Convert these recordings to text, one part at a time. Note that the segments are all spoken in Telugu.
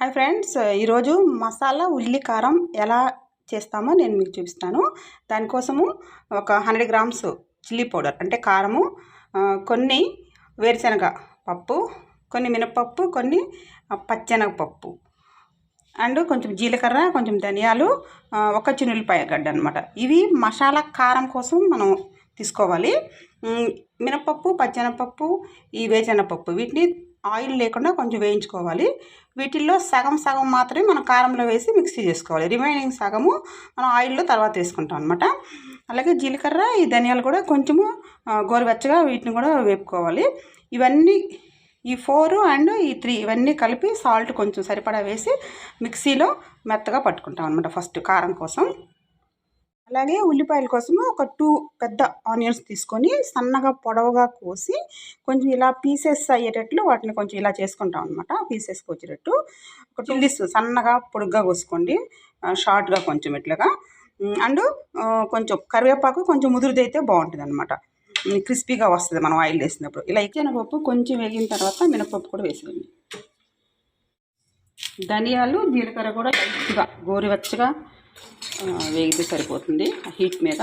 హాయ్ ఫ్రెండ్స్ ఈరోజు మసాలా ఉల్లి కారం ఎలా చేస్తామో నేను మీకు చూపిస్తాను. దానికోసము ఒక హండ్రెడ్ గ్రామ్స్ చిల్లీ పౌడర్ అంటే కారము కొన్ని వేరుశనగ పప్పు కొన్ని మినపప్పు కొన్ని పచ్చెనగపప్పు. అండ్ కొంచెం జీలకర్ర కొంచెం ధనియాలు ఒక చిన్నులపాయ గడ్డ అనమాట ఇవి మసాలా కారం కోసం మనం తీసుకోవాలి. మినపప్పు పచ్చెనపప్పు ఈ వేరుశనగపప్పు వీటిని ఆయిల్ లేకుండా కొంచెం వేయించుకోవాలి. వీటిల్లో సగం సగం మాత్రమే మనం కారంలో వేసి మిక్సీ చేసుకోవాలి. రిమైనింగ్ సగము మనం ఆయిల్లో తర్వాత వేసుకుంటాం అనమాట అలాగే జీలకర్ర ఈ ధనియాలు కూడా కొంచెము గోరువెచ్చగా వీటిని కూడా వేపుకోవాలి. ఇవన్నీ ఈ ఫోర్ అండ్ ఈ త్రీ ఇవన్నీ కలిపి సాల్ట్ కొంచెం సరిపడా వేసి మిక్సీలో మెత్తగా పట్టుకుంటాం అనమాట ఫస్ట్ కారం కోసం. అలాగే ఉల్లిపాయల కోసం ఒక టూ పెద్ద ఆనియన్స్ తీసుకొని సన్నగా పొడవుగా కోసి కొంచెం ఇలా పీసెస్ అయ్యేటట్లు వాటిని కొంచెం ఇలా చేసుకుంటాం అనమాట పీసెస్కి వచ్చేటట్టు ఒక చిల్లీస్ సన్నగా పొడుగ్గా కోసుకోండి. షార్ట్గా కొంచెం ఇట్లాగా. అండ్ కొంచెం కరివేపాకు కొంచెం ముదురుదైతే బాగుంటుంది అనమాట క్రిస్పీగా వస్తుంది మనం ఆయిల్ వేసినప్పుడు. ఇలా పప్పు కొంచెం వేగిన తర్వాత మినపప్పు కూడా వేసుకోండి ధనియాలు జీలకర్ర కూడా లైట్గా గోరువెచ్చగా వేగితే సరిపోతుంది ఆ హీట్ మీద.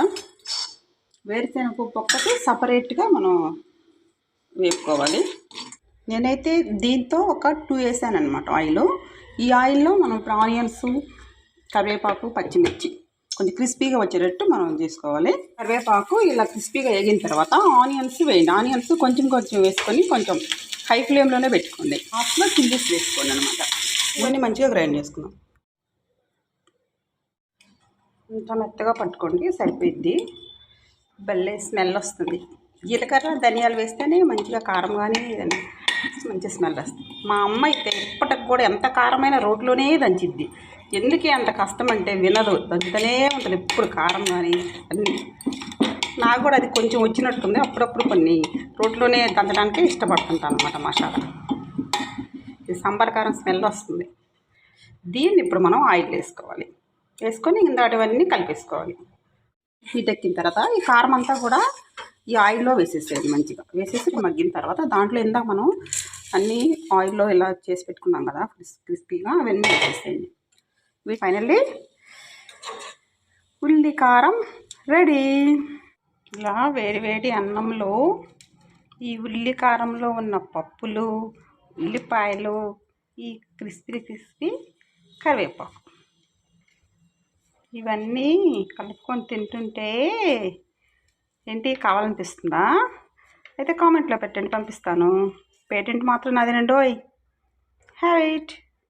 వేరుశెనగ ఒక్కటి సపరేట్గా మనం వేపుకోవాలి. నేనైతే దీంతో ఒక టూ వేసాను అనమాట ఆయిల్. ఈ ఆయిల్లో మనం ఇప్పుడు ఆనియన్స్ కరివేపాకు పచ్చిమిర్చి కొంచెం క్రిస్పీగా వచ్చేటట్టు మనం చేసుకోవాలి కరివేపాకు ఇలా క్రిస్పీగా వేగిన తర్వాత ఆనియన్స్ వేయండి. ఆనియన్స్ కొంచెం కొంచెం వేసుకొని కొంచెం హై ఫ్లేమ్లోనే పెట్టుకోండి. హాఫ్లో చిల్లీస్ వేసుకోండి అనమాట ఇవన్నీ మంచిగా గ్రైండ్ చేసుకున్నాం ఇంత మెత్తగా పట్టుకోండి సరిపోద్ది భలే స్మెల్ వస్తుంది. జీలకర్ర ధనియాలు వేస్తేనే మంచిగా కారం కానీ మంచి స్మెల్ వస్తుంది. మా అమ్మ అయితే ఇప్పటికి కూడా ఎంత కారమైన రోడ్లోనే దంచిద్ది. ఎందుకే అంత కష్టం అంటే వినదు. దంచుతూనే ఉంటుంది ఎప్పుడు కారం కానీ అన్నీ. నాకు కూడా అది కొంచెం వచ్చినట్టుంది. అప్పుడప్పుడు కొన్ని రోడ్లోనే దంచడానికే ఇష్టపడుతుంటాను అనమాట మసాలా. ఇది సాంబార్ కారం స్మెల్ వస్తుంది. దీన్ని ఇప్పుడు మనం ఆయిల్ వేసుకోవాలి. వేసుకొని ఇందాటివన్నీ కలిపేసుకోవాలి. హీట్ ఎక్కిన తర్వాత ఈ కారం అంతా కూడా ఈ ఆయిల్లో వేసేసేది మంచిగా. వేసేసి మగ్గిన తర్వాత దాంట్లో ఇందాక మనం అన్నీ ఆయిల్లో ఇలా చేసి పెట్టుకున్నాం కదా క్రిస్పీగా అవన్నీ వేసేసేయండి. ఇవి ఫైనల్లీ ఉల్లి కారం రెడీ. ఇలా వేడి వేడి అన్నంలో ఈ ఉల్లి కారంలో ఉన్న పప్పులు ఉల్లిపాయలు ఈ క్రిస్పీ క్రిస్పీ కరివేపాకు. ఇవన్నీ కలుపుకొని తింటుంటే ఏంటి కావాలనిపిస్తుందా? అయితే కామెంట్లో పెట్టండి పంపిస్తాను. పేటెంట్ మాత్రం నాదేనండోయ్. Have it